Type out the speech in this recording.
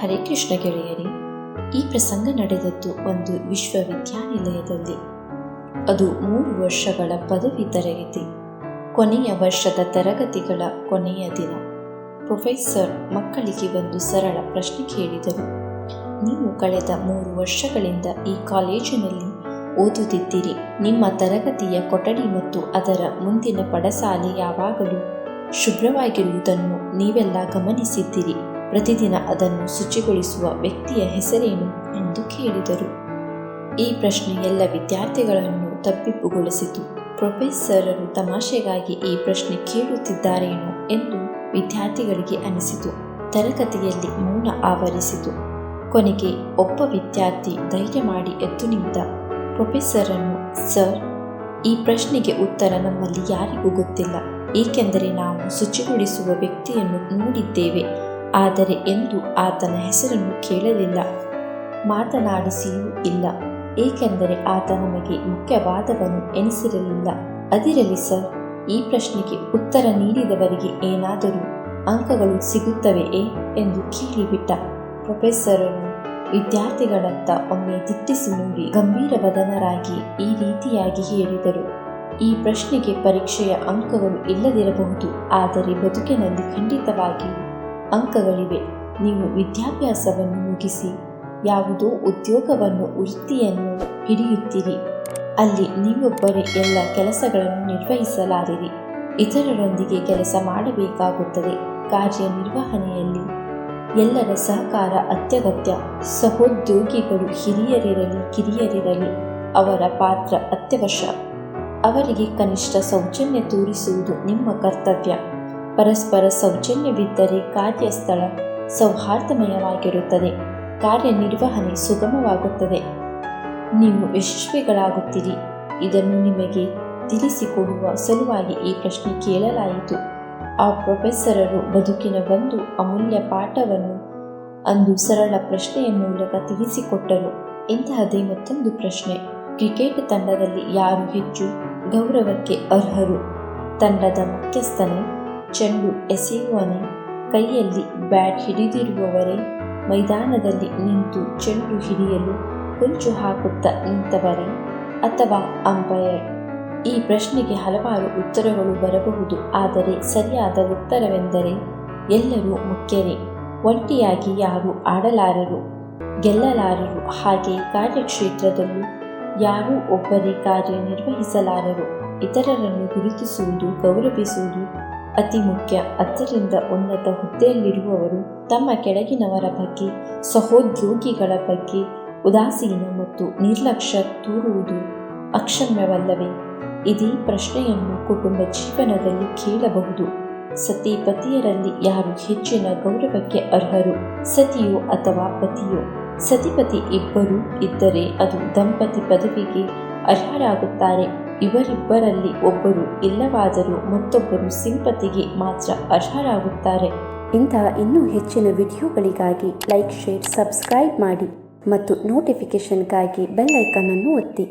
ಹರೇ ಕೃಷ್ಣ ಗೆಳೆಯರಿ, ಈ ಪ್ರಸಂಗ ನಡೆದದ್ದು ಒಂದು ವಿಶ್ವವಿದ್ಯಾನಿಲಯದಲ್ಲಿ. ಅದು ಮೂರು ವರ್ಷಗಳ ಪದವಿ ತರಗತಿ, ಕೊನೆಯ ವರ್ಷದ ತರಗತಿಗಳ ಕೊನೆಯ ದಿನ. ಪ್ರೊಫೆಸರ್ ಮಕ್ಕಳಿಗೆ ಒಂದು ಸರಳ ಪ್ರಶ್ನೆ ಕೇಳಿದರು. ನೀವು ಕಳೆದ ಮೂರು ವರ್ಷಗಳಿಂದ ಈ ಕಾಲೇಜಿನಲ್ಲಿ ಓದುತ್ತಿದ್ದೀರಿ. ನಿಮ್ಮ ತರಗತಿಯ ಕೊಠಡಿ ಮತ್ತು ಅದರ ಮುಂದಿನ ಪಡಸಾಲೆ ಯಾವಾಗಲೂ ಶುಭ್ರವಾಗಿರುವುದನ್ನು ನೀವೆಲ್ಲ ಗಮನಿಸಿದ್ದೀರಿ. ಪ್ರತಿದಿನ ಅದನ್ನು ಶುಚಿಗೊಳಿಸುವ ವ್ಯಕ್ತಿಯ ಹೆಸರೇನು ಎಂದು ಕೇಳಿದರು. ಈ ಪ್ರಶ್ನೆ ಎಲ್ಲ ವಿದ್ಯಾರ್ಥಿಗಳನ್ನು ತಪ್ಪಿಪ್ಪುಗೊಳಿಸಿತು ಪ್ರೊಫೆಸರರು ತಮಾಷೆಗಾಗಿ ಈ ಪ್ರಶ್ನೆ ಕೇಳುತ್ತಿದ್ದಾರೇನೋ ಎಂದು ವಿದ್ಯಾರ್ಥಿಗಳಿಗೆ ಅನಿಸಿತು. ತರಗತಿಯಲ್ಲಿ ಮೌನ ಆವರಿಸಿತು. ಕೊನೆಗೆ ಒಬ್ಬ ವಿದ್ಯಾರ್ಥಿ ಧೈರ್ಯ ಮಾಡಿ ಎದ್ದು ನಿಂತ, ಪ್ರೊಫೆಸರನ್ನು, ಸರ್, ಈ ಪ್ರಶ್ನೆಗೆ ಉತ್ತರ ನಮ್ಮಲ್ಲಿ ಯಾರಿಗೂ ಗೊತ್ತಿಲ್ಲ. ಏಕೆಂದರೆ ನಾವು ಶುಚಿಗೊಳಿಸುವ ವ್ಯಕ್ತಿಯನ್ನು ನೋಡಿದ್ದೇವೆ. ಆದರೆ ಎಂದು ಆತನ ಹೆಸರನ್ನು ಕೇಳಲಿಲ್ಲ. ಮಾತನಾಡಿಸಿಯೂ ಇಲ್ಲ. ಏಕೆಂದರೆ ಆತ ನಮಗೆ ಮುಖ್ಯವಾದವನು ಎನಿಸಿರಲಿಲ್ಲ. ಅದಿರಲಿ ಸರ್, ಈ ಪ್ರಶ್ನೆಗೆ ಉತ್ತರ ನೀಡಿದವರಿಗೆ ಏನಾದರೂ ಅಂಕಗಳು ಸಿಗುತ್ತವೆಯೇ ಎಂದು ಕೇಳಿಬಿಟ್ಟ. ಪ್ರೊಫೆಸರನು ವಿದ್ಯಾರ್ಥಿಗಳತ್ತ ಒಮ್ಮೆ ದಿಟ್ಟಿಸಿ ನೋಡಿ ಗಂಭೀರವದನರಾಗಿ ಈ ರೀತಿಯಾಗಿ ಹೇಳಿದರು. ಈ ಪ್ರಶ್ನೆಗೆ ಪರೀಕ್ಷೆಯ ಅಂಕಗಳು ಇಲ್ಲದಿರಬಹುದು, ಆದರೆ ಬದುಕಿನಲ್ಲಿ ಖಂಡಿತವಾಗಿಯೂ ಅಂಕಗಳಿವೆ. ನೀವು ವಿದ್ಯಾಭ್ಯಾಸವನ್ನು ಮುಗಿಸಿ ಯಾವುದೋ ಉದ್ಯೋಗವನ್ನು ವೃತ್ತಿಯನ್ನು ಹಿಡಿಯುತ್ತೀರಿ. ಅಲ್ಲಿ ನೀವೊಬ್ಬರೇ ಎಲ್ಲ ಕೆಲಸಗಳನ್ನು ನಿರ್ವಹಿಸಲಾರಿರಿ. ಇತರರೊಂದಿಗೆ ಕೆಲಸ ಮಾಡಬೇಕಾಗುತ್ತದೆ. ಕಾರ್ಯನಿರ್ವಹಣೆಯಲ್ಲಿ ಎಲ್ಲರ ಸಹಕಾರ ಅತ್ಯಗತ್ಯ. ಸಹೋದ್ಯೋಗಿಗಳು ಹಿರಿಯರಿರಲಿ, ಕಿರಿಯರಿರಲಿ, ಅವರ ಪಾತ್ರ ಅತ್ಯವಶ್ಯ. ಅವರಿಗೆ ಕನಿಷ್ಠ ಸೌಜನ್ಯ ತೋರಿಸುವುದು ನಿಮ್ಮ ಕರ್ತವ್ಯ. ಪರಸ್ಪರ ಸೌಜನ್ಯವಿದ್ದರೆ ಕಾರ್ಯಸ್ಥಳ ಸೌಹಾರ್ದಮಯವಾಗಿರುತ್ತದೆ. ಕಾರ್ಯನಿರ್ವಹಣೆ ಸುಗಮವಾಗುತ್ತದೆ. ನೀವು ಯಶಸ್ವಿಗಳಾಗುತ್ತೀರಿ. ಇದನ್ನು ನಿಮಗೆ ತಿಳಿಸಿಕೊಡುವ ಸಲುವಾಗಿ ಈ ಪ್ರಶ್ನೆ ಕೇಳಲಾಯಿತು. ಆ ಪ್ರೊಫೆಸರರು ಬದುಕಿನ ಒಂದು ಅಮೂಲ್ಯ ಪಾಠವನ್ನು ಅಂದು ಸರಳ ಪ್ರಶ್ನೆಯ ಮೂಲಕ ತಿಳಿಸಿಕೊಟ್ಟರು. ಇಂತಹದೇ ಮತ್ತೊಂದು ಪ್ರಶ್ನೆ. ಕ್ರಿಕೆಟ್ ತಂಡದಲ್ಲಿ ಯಾರು ಹೆಚ್ಚು ಗೌರವಕ್ಕೆ ಅರ್ಹರು? ತಂಡದ ಮುಖ್ಯಸ್ಥನೇ ಚೆಂಡು ಎಸೆಯುವನೇ. ಕೈಯಲ್ಲಿ ಬ್ಯಾಟ್ ಹಿಡಿದಿರುವವರೇ, ಮೈದಾನದಲ್ಲಿ ನಿಂತು ಚೆಂಡು ಹಿಡಿಯಲು ಹೊಂಚು ಹಾಕುತ್ತಾ ನಿಂತವರೇ, ಅಥವಾ ಅಂಪೈರ್? ಈ ಪ್ರಶ್ನೆಗೆ ಹಲವಾರು ಉತ್ತರಗಳು ಬರಬಹುದು, ಆದರೆ ಸರಿಯಾದ ಉತ್ತರವೆಂದರೆ ಎಲ್ಲರೂ ಮುಖ್ಯರೇ. ಒಂಟಿಯಾಗಿ ಯಾರು ಆಡಲಾರರು, ಗೆಲ್ಲಲಾರರು, ಹಾಗೆ ಕಾರ್ಯಕ್ಷೇತ್ರದಲ್ಲೂ ಯಾರೂ ಒಬ್ಬರೇ ಕಾರ್ಯನಿರ್ವಹಿಸಲಾರರು. ಇತರರನ್ನು ಗುರುತಿಸುವುದು, ಗೌರವಿಸುವುದು ಅತಿ ಮುಖ್ಯ. ಅದರಿಂದ ಉನ್ನತ ಹುದ್ದೆಯಲ್ಲಿರುವವರು ತಮ್ಮ ಕೆಳಗಿನವರ ಬಗ್ಗೆ, ಸಹೋದ್ಯೋಗಿಗಳ ಬಗ್ಗೆ ಉದಾಸೀನ ಮತ್ತು ನಿರ್ಲಕ್ಷ್ಯ ತೋರುವುದು ಅಕ್ಷಮ್ಯವಲ್ಲವೇ? ಇದೇ ಪ್ರಶ್ನೆಯನ್ನು ಕುಟುಂಬ ಜೀವನದಲ್ಲಿ ಕೇಳಬಹುದು. ಸತಿ ಪತಿಯರಲ್ಲಿ ಯಾರು ಹೆಚ್ಚಿನ ಗೌರವಕ್ಕೆ ಅರ್ಹರು, ಸತಿಯೋ ಅಥವಾ ಪತಿಯೋ? ಸತಿಪತಿ ಇಬ್ಬರು ಇದ್ದರೆ ಅದು ದಂಪತಿ ಪದವಿಗೆ ಅರ್ಹರಾಗುತ್ತಾರೆ. ಇವರಿಬ್ಬರಲ್ಲಿ ಒಬ್ಬರು ಇಲ್ಲವಾದರೂ ಮತ್ತೊಬ್ಬರು ಸಿಂಪತಿಗೆ ಮಾತ್ರ ಅರ್ಹರಾಗುತ್ತಾರೆ. ಇಂತಹ ಇನ್ನೂ ಹೆಚ್ಚಿನ ವಿಡಿಯೋಗಳಿಗಾಗಿ ಲೈಕ್, ಶೇರ್, ಸಬ್ಸ್ಕ್ರೈಬ್ ಮಾಡಿ ಮತ್ತು ನೋಟಿಫಿಕೇಷನ್ಗಾಗಿ ಬೆಲ್ ಐಕನ್ ಅನ್ನು ಒತ್ತಿ.